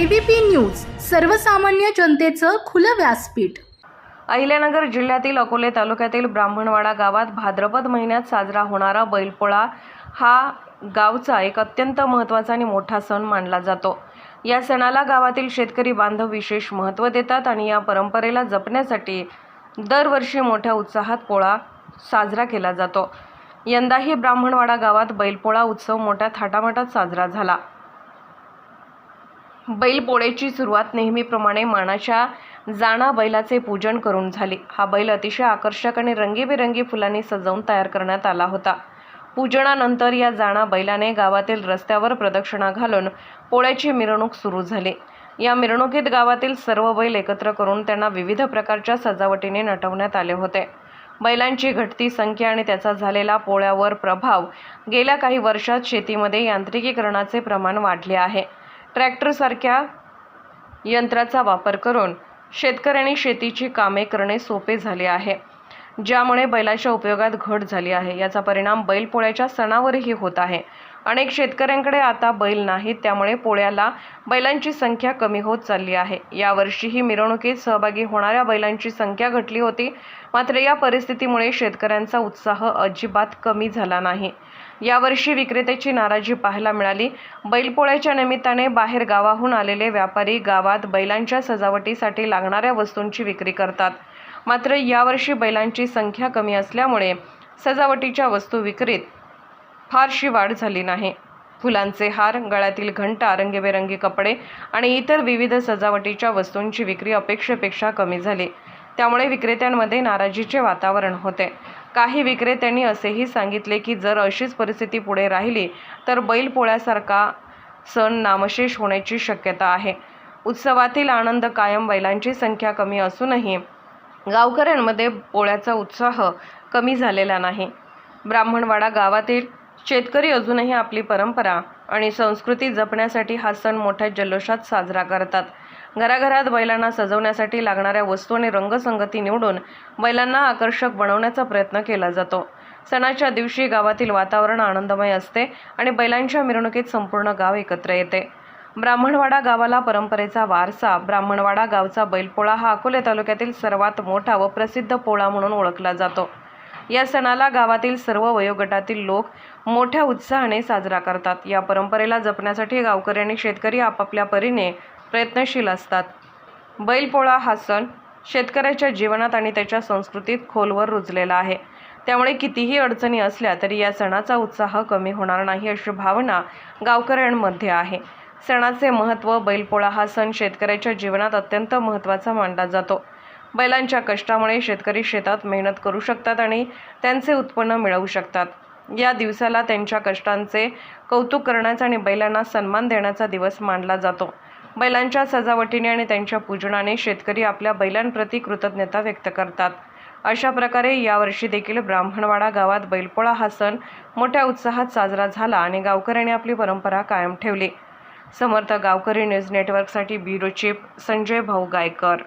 ABP news सर्वसामान्य जनतेचं खुलं व्यासपीठ. अहिल्यानगर जिल्ह्यातील अकोले तालुक्यातील ब्राह्मणवाडा गावात भाद्रपद महिन्यात साजरा होणारा बैलपोळा हा गावचा एक अत्यंत महत्त्वाचा आणि मोठा सण मानला जातो. या सणाला गावातील शेतकरी बांधव विशेष महत्त्व देतात आणि या परंपरेला जपण्यासाठी दरवर्षी मोठ्या उत्साहात पोळा साजरा केला जातो. यंदाही ब्राह्मणवाडा गावात बैलपोळा उत्सव मोठ्या थाटामाटात साजरा झाला. बैलपोळ्याची सुरुवात नेहमीप्रमाणे मानाच्या जाणा बैलाचे पूजन करून झाली. हा बैल अतिशय आकर्षक आणि रंगीबेरंगी फुलांनी सजवून तयार करण्यात आला होता. पूजनानंतर या जाणा बैलाने गावातील रस्त्यावर प्रदक्षिणा घालून पोळ्याची मिरवणूक सुरू झाली. या मिरवणुकीत गावातील सर्व बैल एकत्र करून त्यांना विविध प्रकारच्या सजावटीने नटवण्यात आले होते. बैलांची घटती संख्या आणि त्याचा झालेला पोळ्यावर प्रभाव गेल्या काही वर्षात शेतीमध्ये यांत्रिकीकरणाचे प्रमाण वाढले आहे. ट्रॅक्टरसारख्या यंत्राचा वापर करून शेतकऱ्यांनी शेतीची कामे करणे सोपे झाले आहे ज्यामुळे बैलाच्या उपयोगात घट झाली आहे. याचा परिणाम बैलपोळ्याच्या सणावरही होत आहे. अनेक शेतकऱ्यांकडे आता बैल नाहीत त्यामुळे पोळ्याला बैलांची संख्या कमी होत चालली आहे. यावर्षीही मिरवणुकीत सहभागी होणाऱ्या बैलांची संख्या घटली होती मात्र या परिस्थितीमुळे शेतकऱ्यांचा उत्साह अजिबात कमी झाला नाही. यावर्षी विक्रेत्याची नाराजी पाहायला मिळाली. बैलपोळ्याच्या निमित्ताने बाहेर गावाहून आलेले व्यापारी गावात बैलांच्या सजावटीसाठी लागणाऱ्या वस्तूंची विक्री करतात. मात्र यावर्षी बैलांची संख्या कमी असल्यामुळे सजावटीच्या वस्तू विक्रीत फारशी वाढ झाली नाही. फुलांचे हार गळ्यातील घंटा रंगीबेरंगी कपडे आणि इतर विविध सजावटीच्या वस्तूंची विक्री अपेक्षेपेक्षा कमी झाली. त्यामुळे विक्रेत्यांमध्ये नाराजीचे वातावरण होते. काही विक्रेत्यांनी असेही सांगितले की जर अशीच परिस्थिती पुढे राहिली तर बैलपोळ्यासारखा सण नामशेष होण्याची शक्यता आहे. उत्सवातील आनंद कायम बैलांची संख्या कमी असूनही गावकऱ्यांमध्ये पोळ्याचा उत्साह कमी झालेला नाही. ब्राह्मणवाडा गावातील शेतकरी अजूनही आपली परंपरा आणि संस्कृती जपण्यासाठी हा सण मोठ्या जल्लोषात साजरा करतात. घराघरात बैलांना सजवण्यासाठी लागणाऱ्या वस्तू आणि रंगसंगती निवडून बैलांना आकर्षक बनवण्याचा प्रयत्न केला जातो. सणाच्या दिवशी गावातील वातावरण आनंदमय असते आणि बैलांच्या मिरवणुकीत संपूर्ण गाव एकत्र येते. ब्राह्मणवाडा गावाला परंपरेचा वारसा ब्राह्मणवाडा गावचा बैलपोळा हा अकोले तालुक्यातील सर्वात मोठा व प्रसिद्ध पोळा म्हणून ओळखला जातो. या सणाला गावातील सर्व वयोगटातील लोक मोठ्या उत्साहाने साजरा करतात. या परंपरेला जपण्यासाठी गावकरी आणि शेतकरी आपापल्या परीने प्रयत्नशील असतात. बैलपोळा हा सण शेतकऱ्याच्या जीवनात आणि त्याच्या संस्कृतीत खोलवर रुजलेला आहे. त्यामुळे कितीही अडचणी असल्या तरी या सणाचा उत्साह कमी होणार नाही अशी भावना गावकऱ्यांमध्ये आहे. सणाचे महत्त्व बैलपोळा हा सण शेतकऱ्याच्या जीवनात अत्यंत महत्त्वाचा मानला जातो. बैलांच्या कष्टामुळे शेतकरी शेतात मेहनत करू शकतात आणि त्यांचे उत्पन्न मिळवू शकतात. या दिवसाला त्यांच्या कष्टांचे कौतुक करण्याचा आणि बैलांना सन्मान देण्याचा दिवस मानला जातो. बैलांच्या सजावटीने आणि त्यांच्या पूजनाने शेतकरी आपल्या बैलांप्रती कृतज्ञता व्यक्त करतात. अशा प्रकारे यावर्षी देखील ब्राह्मणवाडा गावात बैलपोळा हा सण मोठ्या उत्साहात साजरा झाला आणि गावकऱ्यांनी आपली परंपरा कायम ठेवली. समर्थ गावकरी न्यूज नेटवर्कसाठी ब्युरो चीफ संजय भाऊ गायकर